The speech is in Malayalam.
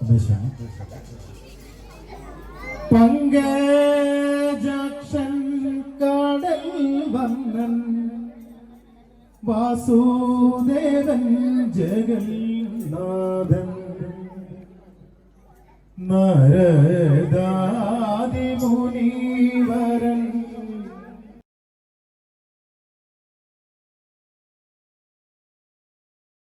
ഉമേഷാണ് പങ്കജാക്ഷൻ കാടൽ വന്നൻ വാസുദേവൻ ജഗന്നാഥൻ നരദാതി